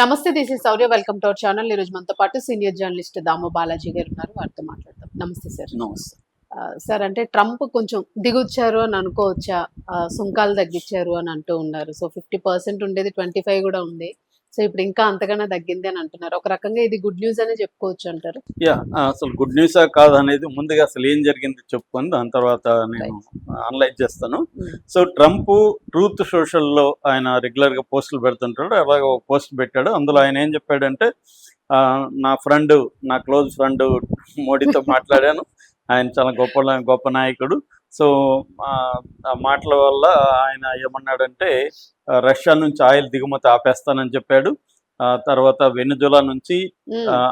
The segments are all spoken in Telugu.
నమస్తే this is Sourya welcome to our channel ఈ రోజు మనతో పాటు సీనియర్ జర్నలిస్ట్ దామో బాలాజీ గారు ఉన్నారు. వారితో మాట్లాడతాం నమస్తే సార్ నమస్తే. సార్ అంటే ట్రంప్ కొంచెం దిగొచ్చారు అని అనుకోవచ్చా? సుంకాలు తగ్గించారు అని అంటూ ఉన్నారు. సో ఫిఫ్టీ పర్సెంట్ ఉండేది ట్వంటీ ఫైవ్ కూడా ఉంది. సో ఇప్పుడు ఇంకా అంతగానే తగ్గింది అని అంటున్నారు. ఒక రకంగా ఇది గుడ్ న్యూస్ అనే చెప్పుకోవచ్చు అంటారు. యా అసలు గుడ్ న్యూసా కాదనేది ముందుగా అసలు ఏం జరిగింది చెప్పుకొని దాని తర్వాత నేను అనలైజ్ చేస్తాను. Mm. సో ట్రంప్ ట్రూత్ సోషల్లో ఆయన రెగ్యులర్గా పోస్టులు పెడుతుంటాడు. అలాగే ఒక పోస్ట్ పెట్టాడు. అందులో ఆయన ఏం చెప్పాడంటే ఆ, నా ఫ్రెండ్ నా క్లోజ్ ఫ్రెండ్ మోడీతో మాట్లాడాను. ఆయన చాలా గొప్ప గొప్ప నాయకుడు. సో మాటల వల్ల ఆయన ఏమన్నాడంటే రష్యా నుంచి ఆయిల్ దిగుమతి ఆపేస్తానని చెప్పాడు. ఆ తర్వాత వెనుజులా నుంచి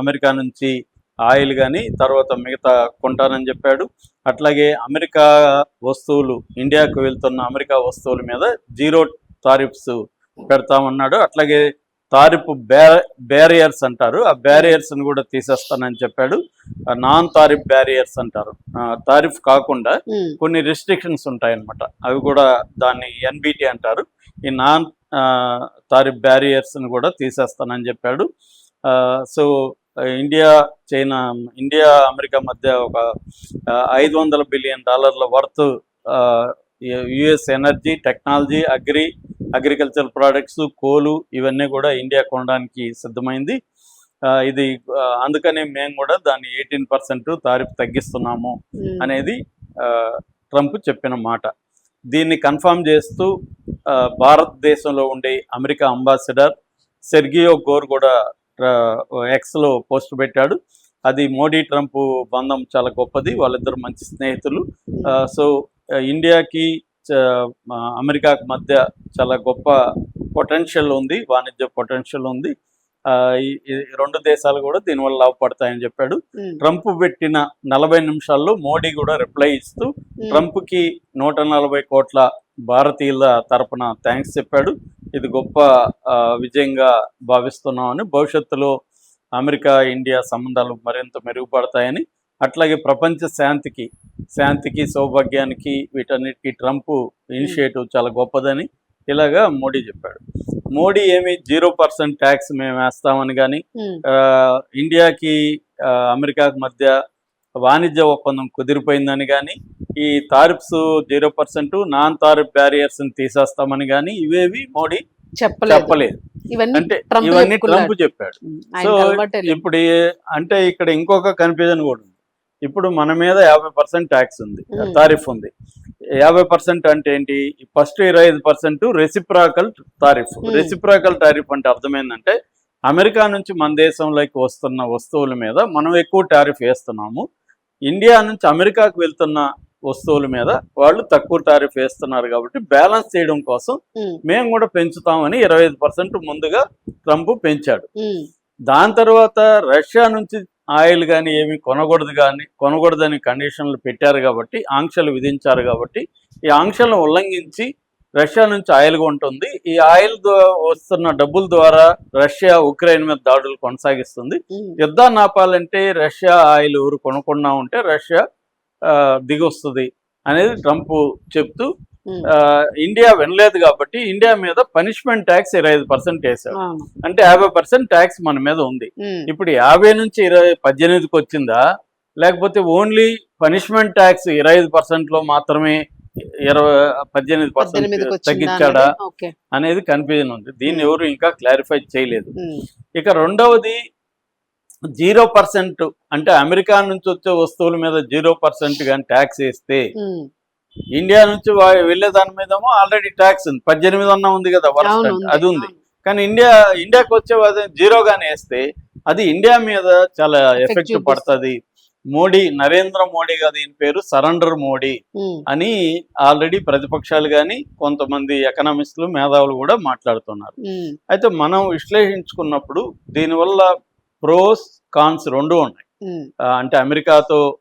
అమెరికా నుంచి ఆయిల్ కానీ తర్వాత మిగతా కొంటానని చెప్పాడు. అట్లాగే అమెరికా వస్తువులు ఇండియాకు వెళ్తున్న అమెరికా వస్తువుల మీద జీరో టారిఫ్స్ పెడతామన్నాడు. అట్లాగే తారిఫ్ బ్యా బ్యారియర్స్ అంటారు. ఆ బ్యారియర్స్ కూడా తీసేస్తానని చెప్పాడు. నాన్ తారిఫ్ బ్యారియర్స్ అంటారు. తారిఫ్ కాకుండా కొన్ని రెస్ట్రిక్షన్స్ ఉంటాయన్నమాట. అవి కూడా దాన్ని ఎన్బిటి అంటారు. ఈ నాన్ తారిఫ్ బ్యారియర్స్ని కూడా తీసేస్తానని చెప్పాడు. So India China India America మధ్య ఒక ఐదు వందల బిలియన్ డాలర్ల worth US energy technology agri agriculture products కోలు ఇవన్నీ కూడా ఇండియా కొనడానికి సిద్ధమైంది. ఇది అందుకని మేము కూడా దాన్ని ఎయిటీన్ పర్సెంట్ తారీఫ్ తగ్గిస్తున్నాము అనేది ట్రంప్ చెప్పిన మాట. దీన్ని కన్ఫర్మ్ చేస్తూ భారతదేశంలో ఉండే అమెరికా అంబాసిడర్ సెర్గియో గోర్ కూడా ఎక్స్లో పోస్ట్ పెట్టాడు. అది మోడీ ట్రంప్ బంధం చాలా గొప్పది. వాళ్ళిద్దరు మంచి స్నేహితులు. సో ఇండియాకి అమెరికాకి మధ్య చాలా గొప్ప పొటెన్షియల్ ఉంది వాణిజ్య పొటెన్షియల్ ఉంది. రెండు దేశాలు కూడా దీనివల్ల లాభపడతాయని చెప్పాడు. ట్రంప్ పెట్టిన నలభై నిమిషాల్లో మోడీ కూడా రిప్లై ఇస్తూ ట్రంప్కి నూట నలభై కోట్ల భారతీయుల తరపున థ్యాంక్స్ చెప్పాడు. ఇది గొప్ప విజయంగా భావిస్తున్నామని భవిష్యత్తులో అమెరికా ఇండియా సంబంధాలు మరింత మెరుగుపడతాయని అట్లాగే ప్రపంచ శాంతికి శాంతికి సౌభాగ్యానికి వీటన్నిటికీ ట్రంప్ ఇనిషియేటివ్ చాలా గొప్పదని ఇలాగా మోడీ చెప్పాడు. మోడీ ఏమి జీరో పర్సెంట్ ట్యాక్స్ మేము వేస్తామని కానీ ఇండియాకి అమెరికాకి మధ్య వాణిజ్య ఒప్పందం కుదిరిపోయిందని కానీ ఈ tariffs zero percent non tariff barriers తీసేస్తామని కానీ ఇవేవి మోడీ చెప్పలేదు. అంటే ఇవన్నీ. ట్రంప్ చెప్పాడు. సో. ఇప్పుడు అంటే ఇక్కడ ఇంకొక కన్ఫ్యూజన్ కూడా ఉంది. ఇప్పుడు మన మీద యాభై పర్సెంట్ ట్యాక్స్ ఉంది. తారిఫ్ ఉంది. యాభై పర్సెంట్ అంటే ఏంటి? ఫస్ట్ ఇరవై ఐదు percent reciprocal tariff. Reciprocal tariff అంటే అర్థమైందంటే అమెరికా నుంచి మన దేశంలోకి వస్తున్న వస్తువుల మీద మనం ఎక్కువ టారిఫ్ వేస్తున్నాము. ఇండియా నుంచి అమెరికాకు వెళ్తున్న వస్తువుల మీద వాళ్ళు తక్కువ టారిఫ్ వేస్తున్నారు కాబట్టి బ్యాలెన్స్ చేయడం కోసం మేము. కూడా పెంచుతామని ఇరవై ఐదు పర్సెంట్ ముందుగా ట్రంప్ పెంచాడు. దాని తర్వాత రష్యా నుంచి ఆయిల్ కానీ ఏమి కొనకూడదు కానీ కొనకూడదని కండిషన్లు పెట్టారు కాబట్టి ఆంక్షలు విధించారు కాబట్టి ఈ ఆంక్షలను ఉల్లంఘించి రష్యా నుంచి ఆయిల్ కొంటుంది. ఈ ఆయిల్ వస్తున్న డబ్బుల ద్వారా రష్యా ఉక్రెయిన్ మీద దాడులు కొనసాగిస్తుంది. యుద్ధాన్ని ఆపాలంటే రష్యా ఆయిల్ ఎవరు కొనకుండా ఉంటే రష్యా దిగొస్తుంది అనేది ట్రంప్ చెప్తూ ఇండియా వినలేదు కాబట్టి ఇండియా మీద పనిష్మెంట్ ట్యాక్స్ ఇరవై ఐదు పర్సెంట్ అవును. అంటే యాభై పర్సెంట్ ట్యాక్స్ మన మీద ఉంది. ఇప్పుడు యాభై నుంచి ఇరవై పద్దెనిమిదికి వచ్చిందా? లేకపోతే ఓన్లీ పనిష్మెంట్ ట్యాక్స్ ఇరవై ఐదు పర్సెంట్లో మాత్రమే ఇరవై పద్దెనిమిది పర్సెంట్ తగ్గించాడా అనేది? కన్ఫ్యూజన్ ఉంది. దీన్ని. ఎవరు ఇంకా క్లారిఫై చేయలేదు. ఇక రెండవది జీరో పర్సెంట్ అంటే అమెరికా నుంచి వచ్చే వస్తువుల మీద జీరో పర్సెంట్ కానీ ట్యాక్స్ వేస్తే ఇండియా నుంచి వా- వెళ్ళే దాని మీదేమో ఆల్రెడీ ట్యాక్స్ ఉంది. పద్దెనిమిది అన్న ఉంది కదా ఉంది. అది ఉంది. కానీ ఇండియా ఇండియాకి వచ్చే అది జీరోగానే వేస్తే అది ఇండియా మీద చాలా ఎఫెక్ట్. పడుతుంది. మోడీ నరేంద్ర మోడీ కదా దీని పేరు సరెండర్ మోడీ అని ఆల్రెడీ ప్రతిపక్షాలు కానీ కొంతమంది ఎకనామిస్టులు మేధావులు కూడా మాట్లాడుతున్నారు. అయితే మనం విశ్లేషించుకున్నప్పుడు దీనివల్ల ప్రోస్ కాన్స్ రెండు ఉన్నాయి. అంటే అమెరికాతో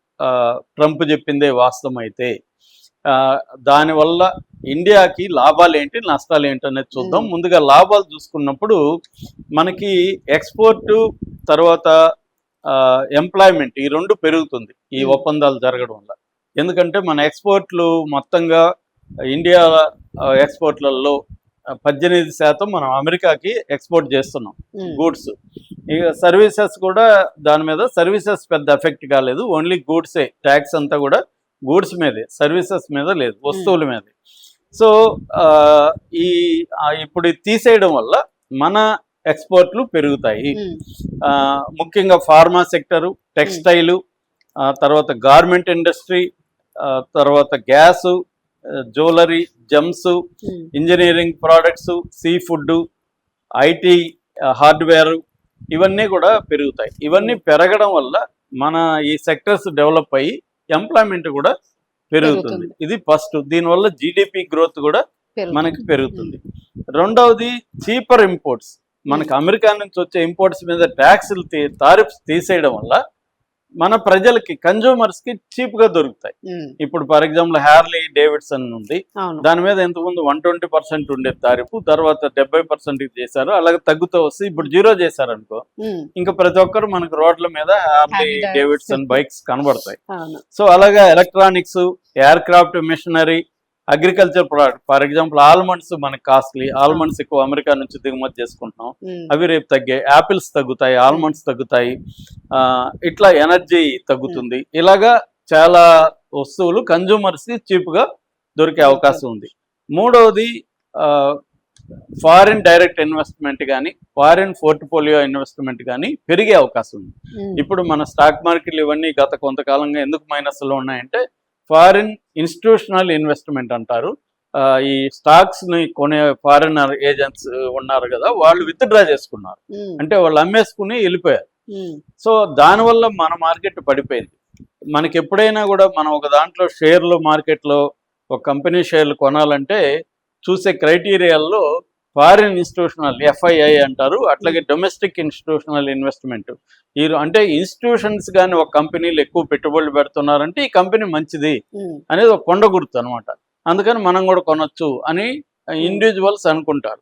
ట్రంప్ చెప్పిందే వాస్తవం అయితే దానివల్ల ఇండియాకి లాభాలు ఏంటి నష్టాలు ఏంటి అనేది చూద్దాం. ముందుగా లాభాలు చూసుకున్నప్పుడు మనకి ఎక్స్పోర్ట్ తర్వాత ఎంప్లాయ్మెంట్ ఈ రెండు పెరుగుతుంది ఈ. ఒప్పందాలు జరగడం వల్ల. ఎందుకంటే మన ఎక్స్పోర్ట్లు మొత్తంగా ఇండియా ఎక్స్పోర్ట్లలో పద్దెనిమిది శాతం మనం అమెరికాకి ఎక్స్పోర్ట్ చేస్తున్నాం గూడ్స్. ఇక సర్వీసెస్ కూడా దాని మీద సర్వీసెస్ పెద్ద ఎఫెక్ట్ కాలేదు. ఓన్లీ గూడ్సే ట్యాక్స్ అంతా కూడా గూడ్స్ మీదే సర్వీసెస్ మీద లేదు వస్తువుల మీదే. సో ఈ ఇప్పుడు తీసేయడం వల్ల మన ఎక్స్పోర్ట్లు పెరుగుతాయి. ముఖ్యంగా ఫార్మా సెక్టరు టెక్స్టైలు తర్వాత గార్మెంట్ ఇండస్ట్రీ తర్వాత gas jewellery gems engineering products sea food IT hardware ఇవన్నీ కూడా పెరుగుతాయి. ఇవన్నీ పెరగడం వల్ల మన ఈ సెక్టర్స్ డెవలప్ అయ్యి ఎంప్లాయ్మెంట్ కూడా పెరుగుతుంది. ఇది ఫస్ట్. దీనివల్ల జీడిపి గ్రోత్ కూడా. మనకి పెరుగుతుంది. రెండవది చీపర్ ఇంపోర్ట్స్. మనకి అమెరికా నుంచి వచ్చే ఇంపోర్ట్స్ మీద ట్యాక్స్లు తారిఫ్స్ తీసేయడం వల్ల మన ప్రజలకి కన్జ్యూమర్స్కి చీప్గా దొరుకుతాయి. ఇప్పుడు ఫర్ ఎగ్జాంపుల్ హ్యార్లీ డేవిడ్సన్ ఉంది. దాని మీద ఇంతకుముందు వన్ ట్వంటీ పర్సెంట్ ఉండేది తారీఫు తర్వాత డెబ్బై పర్సెంట్ చేశారు. అలాగే తగ్గుతూ వస్తే ఇప్పుడు జీరో చేశారు అనుకో ఇంకా ప్రతి ఒక్కరు మనకు రోడ్ల మీద హార్లీ. డేవిడ్సన్ బైక్స్ కనబడతాయి. సో అలాగే electronics aircraft machinery agriculture product. For example almonds మనకి కాస్ట్లీ. ఆల్మండ్స్ ఎక్కువ అమెరికా నుంచి దిగుమతి చేసుకుంటున్నాం. ఉమ్, అవి రేపు తగ్గాయి యాపిల్స్ తగ్గుతాయి ఆల్మండ్స్ తగ్గుతాయి. ఇట్లా ఎనర్జీ తగ్గుతుంది. ఇలాగా చాలా వస్తువులు కన్జ్యూమర్స్కి చీప్గా దొరికే అవకాశం ఉంది. మూడవది ఫారిన్ డైరెక్ట్ ఇన్వెస్ట్మెంట్ కానీ ఫారిన్ పోర్ట్ఫోలియో ఇన్వెస్ట్మెంట్ కానీ పెరిగే అవకాశం ఉంది. ఇప్పుడు మన స్టాక్ మార్కెట్లు ఇవన్నీ గత కొంతకాలంగా ఎందుకు మైనస్లో ఉన్నాయంటే ఫారిన్ ఇన్స్టిట్యూషనల్ ఇన్వెస్ట్మెంట్ అంటారు. ఆ, ఈ స్టాక్స్ని కొనే ఫారిన్ ఏజెంట్స్ ఉన్నారు కదా వాళ్ళు విత్డ్రా చేసుకున్నారు. అంటే వాళ్ళు అమ్మేసుకుని వెళ్ళిపోయారు. సో దానివల్ల మన మార్కెట్ పడిపోయింది. మనకి ఎప్పుడైనా కూడా మనం ఒక దాంట్లో షేర్లు మార్కెట్లో ఒక కంపెనీ షేర్లు కొనాలంటే చూసే క్రైటీరియాల్లో ఫారిన్ ఇన్స్టిట్యూషనల్ ఎఫ్ఐఐ అంటారు. అట్లాగే డొమెస్టిక్ ఇన్స్టిట్యూషనల్ ఇన్వెస్ట్మెంట్ ఈ అంటే ఇన్స్టిట్యూషన్స్ కానీ ఒక కంపెనీలు ఎక్కువ పెట్టుబడులు పెడుతున్నారంటే ఈ కంపెనీ మంచిది అనేది ఒక కొండ గుర్తు అనమాట అందుకని మనం కూడా కొనొచ్చు అని ఇండివిజువల్స్ అనుకుంటారు.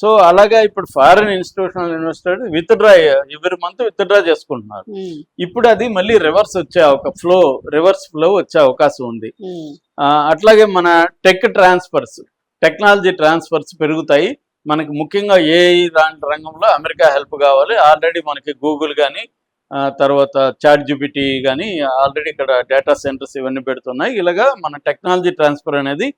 సో అలాగా ఇప్పుడు ఫారిన్ ఇన్స్టిట్యూషనల్ ఇన్వెస్టర్ విత్డ్రా ఎవరి మంత్ విత్డ్రా చేసుకుంటున్నారు. ఇప్పుడు అది మళ్ళీ రివర్స్ వచ్చే ఒక ఫ్లో రివర్స్ ఫ్లో వచ్చే అవకాశం ఉంది. అట్లాగే మన టెక్ ట్రాన్స్ఫర్స్ టెక్నాలజీ ట్రాన్స్ఫర్స్ పెరుగుతాయి. మనకి ముఖ్యంగా ఏ దాంట్ రంగంలో అమెరికా హెల్ప్ కావాలి. ఆల్రెడీ మనకి గూగుల్ కానీ తర్వాత చాట్ జీపీటీ కానీ ఆల్రెడీ ఇక్కడ డేటా సెంటర్స్ ఇవన్నీ పెడుతున్నాయి. ఇలాగా మన టెక్నాలజీ ట్రాన్స్ఫర్ అనేది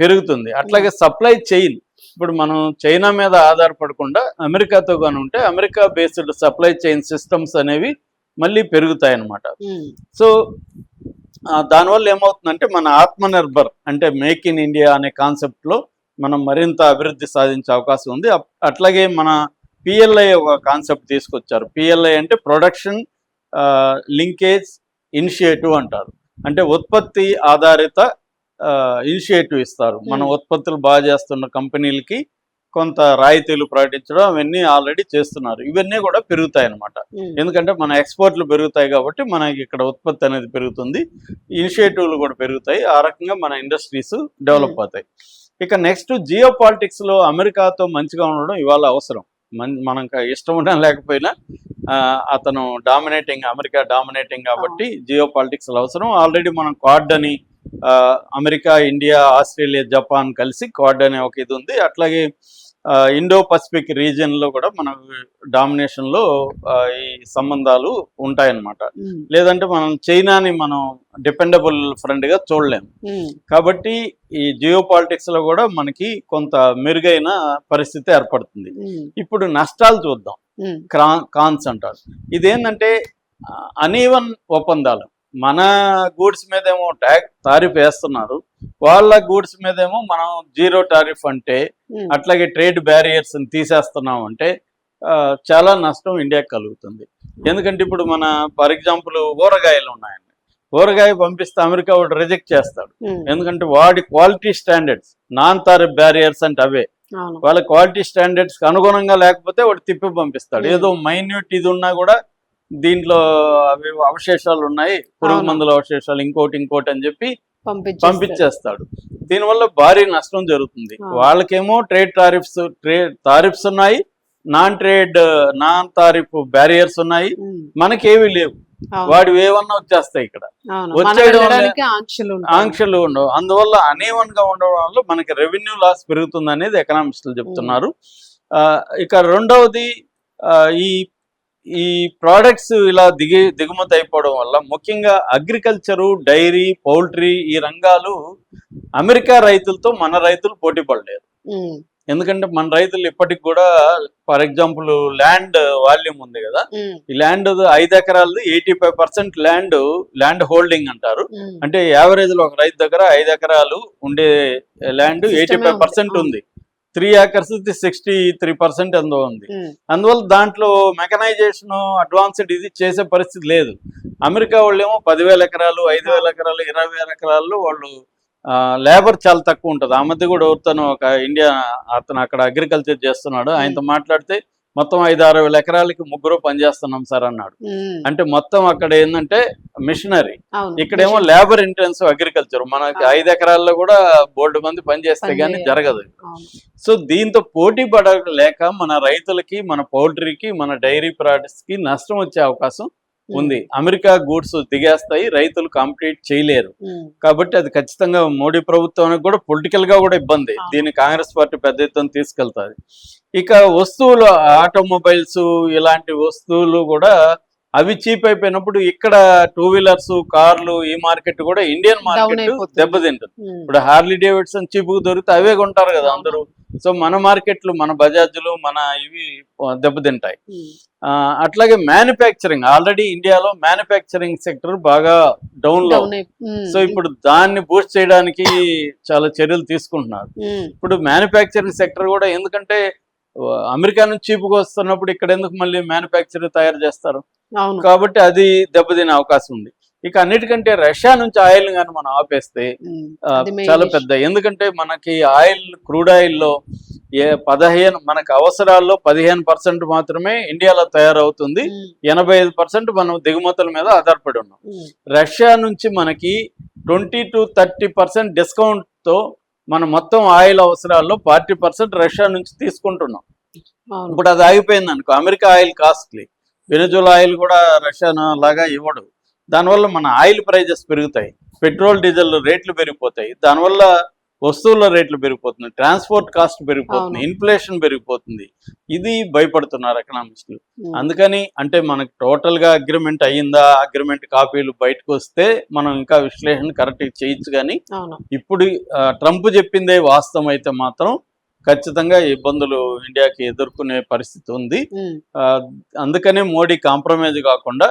పెరుగుతుంది. అట్లాగే సప్లై చైన్ ఇప్పుడు మనం చైనా మీద ఆధారపడకుండా అమెరికాతో కానీ ఉంటే America based supply chain systems అనేవి మళ్ళీ పెరుగుతాయి అన్నమాట ఉమ్, సో దానివల్ల ఏమవుతుందంటే మన ఆత్మనిర్భర్ అంటే మేక్ ఇన్ ఇండియా అనే కాన్సెప్ట్లో మనం మరింత అభివృద్ధి సాధించే అవకాశం ఉంది. అట్లాగే మన పిఎల్ఐ ఒక కాన్సెప్ట్ తీసుకొచ్చారు. పిఎల్ఐ అంటే ప్రొడక్షన్ లింకేజ్ ఇనిషియేటివ్ అంటారు. అంటే ఉత్పత్తి ఆధారిత ఇనిషియేటివ్ ఇస్తారు. మన Hmm. ఉత్పత్తులు బాగా చేస్తున్న కంపెనీలకి కొంత రాయితీలు ప్రకటించడం అవన్నీ ఆల్రెడీ చేస్తున్నారు. ఇవన్నీ కూడా పెరుగుతాయి అన్నమాట ఉమ్, ఎందుకంటే మన ఎక్స్పోర్ట్లు పెరుగుతాయి కాబట్టి మనకి ఇక్కడ ఉత్పత్తి అనేది పెరుగుతుంది. ఇనిషియేటివ్లు కూడా పెరుగుతాయి. ఆ రకంగా మన ఇండస్ట్రీస్ డెవలప్ అవుతాయి. ఇక నెక్స్ట్ జియో లో అమెరికాతో మంచిగా ఉండడం ఇవాళ అవసరం. మన ఇష్టం ఉన్నా లేకపోయినా అతను డామినేటింగ్ అమెరికా డామినేటింగ్ కాబట్టి జియో పాలిటిక్స్ అవసరం. ఆల్రెడీ మనం క్వాడ్ అని అమెరికా ఇండియా ఆస్ట్రేలియా జపాన్ కలిసి క్వాడ్ అనే ఒక ఇది ఉంది. అట్లాగే ఇండో పసిఫిక్ రీజియన్లో కూడా మన డామినేషన్లో ఆ, ఈ సంబంధాలు ఉంటాయన్నమాట. లేదంటే మనం చైనాని మనం డిపెండబుల్ ఫ్రెండ్గా చూడలేం. ఉమ్, కాబట్టి ఈ జియో పాలిటిక్స్లో కూడా మనకి కొంత మెరుగైన పరిస్థితి ఏర్పడుతుంది. ఇప్పుడు నష్టాలు చూద్దాం. క్రా కాన్స్ అంటారు. ఇదేంటంటే అనీవన్ ఒప్పందాలు. మన గూడ్స్ మీదేమో ట్యాక్ తారీఫ్ వేస్తున్నారు. వాళ్ళ గూడ్స్ మీదేమో మనం జీరో టారిఫ్ అంటే అట్లాగే ట్రేడ్ బ్యారియర్స్ తీసేస్తున్నాం అంటే చాలా నష్టం ఇండియాకి కలుగుతుంది. ఎందుకంటే ఇప్పుడు మన ఫర్ ఎగ్జాంపుల్ ఊరగాయలు ఉన్నాయండి. ఊరగాయ పంపిస్తే అమెరికా వాడు రిజెక్ట్ చేస్తాడు. ఎందుకంటే వాడి quality standards non tariff barriers అంటే అవే. వాళ్ళ క్వాలిటీ స్టాండర్డ్స్ అనుగుణంగా లేకపోతే వాడు తిప్పి పంపిస్తాడు. ఏదో మైన్యూట్ ఇది ఉన్నా కూడా దీంట్లో అవి అవశేషాలు ఉన్నాయి. పురుగు. మందుల అవశేషాలు ఇంకోటి ఇంకోటి అని చెప్పి. పంపించేస్తాడు. దీనివల్ల భారీ నష్టం జరుగుతుంది. వాళ్ళకేమో ట్రేడ్ టారిఫ్స్ ట్రేడ్ టారిఫ్స్ ఉన్నాయి. Non trade non tariff barriers ఉన్నాయి. మనకేవి లేవు. వాడు ఏమన్నా వచ్చేస్తాయి ఇక్కడ. వచ్చేయడం ఆంక్షలు ఉండవు. అందువల్ల అనేవన్గా ఉండడం వల్ల మనకి రెవెన్యూ లాస్ పెరుగుతుంది అనేది ఎకనామిస్టులు చెప్తున్నారు. ఇక రెండవది ఈ ఈ ప్రోడక్ట్స్ ఇలా దిగి దిగుమతి అయిపోవడం వల్ల ముఖ్యంగా అగ్రికల్చరు డైరీ పౌల్ట్రీ ఈ రంగాలు అమెరికా రైతులతో మన రైతులు పోటీ పడలేరు. ఉమ్, ఎందుకంటే మన రైతులు ఇప్పటికి కూడా ఫర్ ఎగ్జాంపుల్ ల్యాండ్ వాల్యూమ్ ఉంది కదా ఈ ల్యాండ్ ఐదు ఎకరాలది eighty five percent land land holding అంటారు. అంటే యావరేజ్లో ఒక రైతు దగ్గర ఐదు ఎకరాలు ఉండే ల్యాండ్ ఎయిటీ ఫైవ్. పర్సెంట్. ఉంది. Three acres sixty three percent ఎంతో ఉంది. అందువల్ల దాంట్లో మెకనైజేషన్ అడ్వాన్స్డ్ ఇది చేసే పరిస్థితి లేదు. అమెరికా వాళ్ళు ఏమో పదివేల ఎకరాలు ఐదు వేల ఎకరాలు ఇరవై వేల ఎకరాల్లో వాళ్ళు లేబర్ చాలా తక్కువ ఉంటుంది. ఆ మధ్య కూడా ఎవరితోనో ఒక ఇండియా అతను అక్కడ అగ్రికల్చర్ చేస్తున్నాడు. ఆయనతో మాట్లాడితే మొత్తం ఐదు ఆరు వేల ఎకరాలకి ముగ్గురు పనిచేస్తున్నాం సార్ అన్నాడు అంటే మొత్తం అక్కడ ఏంటంటే మిషనరీ. ఇక్కడేమో లేబర్ ఇంటెన్సివ్ అగ్రికల్చర్ మనకి. ఐదు ఎకరాల్లో కూడా బోర్డు మంది పనిచేస్తే పని గానీ. జరగదు. సో దీంతో పోటీ పడలేక మన రైతులకి మన పౌల్ట్రీకి మన డైరీ ప్రొడక్ట్స్కి నష్టం వచ్చే అవకాశం ఉంది. అమెరికా గూడ్స్ దిగేస్తాయి రైతులు కాంపిటీట్ చేయలేరు. కాబట్టి అది ఖచ్చితంగా మోడీ ప్రభుత్వానికి కూడా పొలిటికల్గా కూడా ఇబ్బంది. దీన్ని కాంగ్రెస్ పార్టీ పెద్ద ఎత్తున తీసుకెళ్తాది. ఇక వస్తువులు ఆటోమొబైల్స్ ఇలాంటి వస్తువులు కూడా అవి చీప్ అయిపోయినప్పుడు ఇక్కడ టూ వీలర్స్ కార్లు ఈ మార్కెట్ కూడా ఇండియన్ మార్కెట్. దెబ్బతింటుంది. ఉమ్, ఇప్పుడు హార్లీ డేవిడ్సన్ చీప్ దొరికితే అవే కొంటారు కదా. అందరూ. సో మన మార్కెట్లు మన బజాజ్లు మన ఇవి దెబ్బతింటాయి. ఆ, అట్లాగే మ్యానుఫ్యాక్చరింగ్ ఆల్రెడీ ఇండియాలో మ్యానుఫ్యాక్చరింగ్ సెక్టర్ బాగా డౌన్లో ఉమ్, సో ఇప్పుడు దాన్ని బూస్ట్ చేయడానికి చాలా చర్యలు తీసుకుంటున్నారు. ఇప్పుడు మ్యానుఫ్యాక్చరింగ్ సెక్టర్ కూడా ఎందుకంటే అమెరికా నుంచి చీపుగా వస్తున్నప్పుడు ఇక్కడ ఎందుకు మళ్ళీ మ్యానుఫ్యాక్చరింగ్ తయారు చేస్తారు? అవును. కాబట్టి అది దెబ్బతినే అవకాశం ఉంది. ఇక అన్నిటికంటే రష్యా నుంచి ఆయిల్ కానీ మనం ఆపేస్తే చాలా. పెద్ద ఎందుకంటే మనకి ఆయిల్ క్రూడ్ ఆయిల్లో ఏ పదిహేను మనకు అవసరాల్లో పదిహేను పర్సెంట్ మాత్రమే ఇండియాలో తయారవుతుంది. ఎనభై ఐదు పర్సెంట్ మనం దిగుమతుల మీద ఆధారపడి ఉన్నాం. రష్యా నుంచి మనకి ట్వంటీ టు థర్టీ పర్సెంట్ డిస్కౌంట్తో మన మొత్తం ఆయిల్ అవసరాల్లో ఫార్టీ పర్సెంట్ రష్యా నుంచి తీసుకుంటున్నాం. ఇప్పుడు అది ఆగిపోయింది అనుకో America oil costly. Venezuela oil కూడా రష్యా లాగా ఇవ్వడు. దానివల్ల మన ఆయిల్ ప్రైజెస్ పెరుగుతాయి. పెట్రోల్ డీజిల్ రేట్లు పెరిగిపోతాయి. దానివల్ల వస్తువుల రేట్లు పెరిగిపోతుంది ట్రాన్స్పోర్ట్ కాస్ట్ పెరిగిపోతుంది. ఇన్ఫ్లేషన్ పెరిగిపోతుంది. ఇది భయపడుతున్నారు ఎకనామిస్టులు అందుకని అంటే మనకు టోటల్గా అగ్రిమెంట్ అయ్యిందా అగ్రిమెంట్ కాపీలు బయటకు వస్తే మనం ఇంకా విశ్లేషణ కరెక్ట్ చేయొచ్చు కానీ ఇప్పుడు ట్రంప్ చెప్పిందే వాస్తవం అయితే మాత్రం ఖచ్చితంగా ఇబ్బందులు ఇండియాకి ఎదుర్కొనే పరిస్థితి ఉంది. అందుకనే మోడీ కాంప్రమైజ్ కాకుండా